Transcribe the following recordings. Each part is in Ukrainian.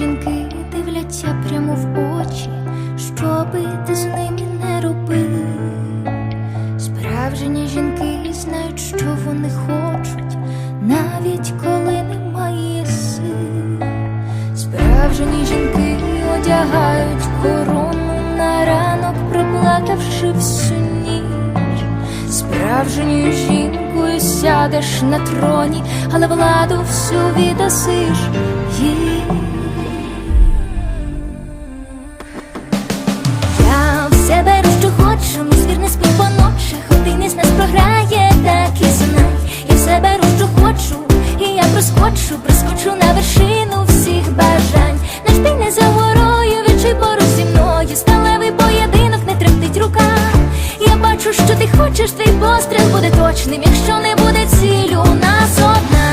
жінки дивляться прямо в очі, що би ти з ними не робив. Справжні жінки знають, що вони хочуть, навіть коли немає сил. Справжні жінки одягають корону на ранок, проплакавши всю ніч. Справжньою жінкою сядеш на троні, але владу всю віддасиш їй. Хочеш, твій постріл буде точним, якщо не буде цілі у нас одна.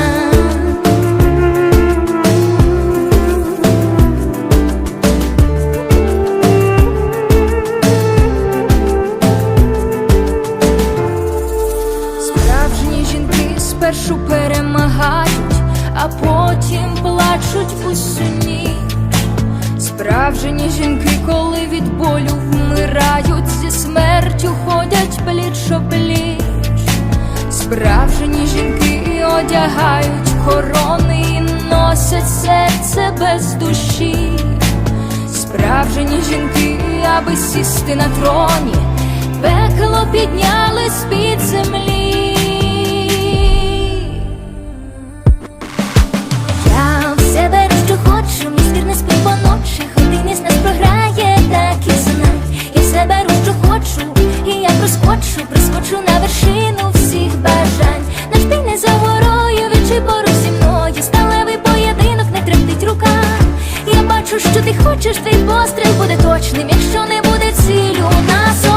Справжні жінки спершу перемагають, а потім плачуть усю ніч. Справжні жінки, коли від болю вмирають, зі смертю ходять пліч опліч. Справжні жінки одягають корони і носять серце без душі. Справжні жінки, аби сісти на троні, пекло підняли проскочу, проскочу на вершину всіх бажань. Наш бій не за ворою, відчуй поруч зі мною. Сталевий поєдинок не тремтить рука. Я бачу, що ти хочеш, твій постріл буде точним, якщо не буде цілю у нас.